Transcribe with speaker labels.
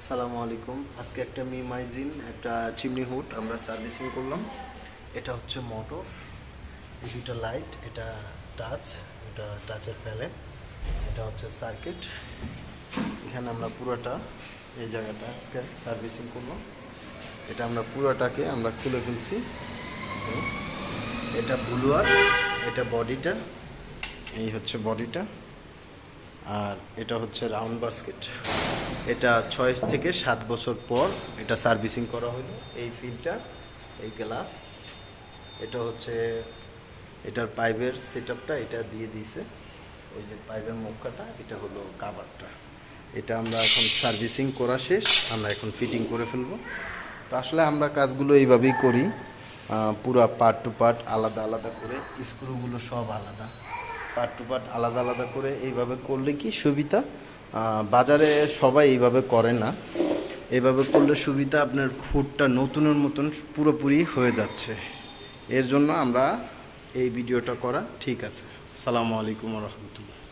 Speaker 1: আসসালামু আলাইকুম। আজকে একটা মিমাইজিন, একটা চিমনি হুড আমরা সার্ভিসিং করলাম। এটা হচ্ছে মোটর, এই দুটো লাইট, এটা টাচ, এটা টাচের প্যালেট, এটা হচ্ছে সার্কিট। এখানে আমরা পুরোটা এই জায়গাটা আজকে সার্ভিসিং করলাম এটা আমরা পুরোটাকে আমরা খুলে ফেলছি। এটা ব্লুয়ার, এটা বডিটা, এই হচ্ছে বডিটা। আর এটা হচ্ছে রাউন্ড বাস্কেট এটা ছয় থেকে সাত বছর পর এটা সার্ভিসিং করা হলো, এই ফিল্টার এই গ্লাস এটা হচ্ছে, এটার পাইপের সেট এটা দিয়ে দিয়েছে। ওই যে পাইপের মুখাটা এটা হলো কাভারটা এটা আমরা এখন সার্ভিসিং করা শেষ, আমরা এখন ফিটিং করে ফেলব। তো আসলে আমরা কাজগুলো এইভাবেই করি পুরা পার্ট টু পার্ট আলাদা আলাদা করে স্ক্রুগুলো সব আলাদা। পার্ট টু পার্ট আলাদা আলাদা করে এইভাবে করলে কি সুবিধা? বাজারে সবাই এইভাবে করে না। এভাবে করলে সুবিধা আপনার ফুডটা নতুনের মতন পুরোপুরি হয়ে যাচ্ছে। এর জন্য আমরা এই ভিডিওটা করা ঠিক আছে। আসসালামু আলাইকুম রহমতুল্লাহ।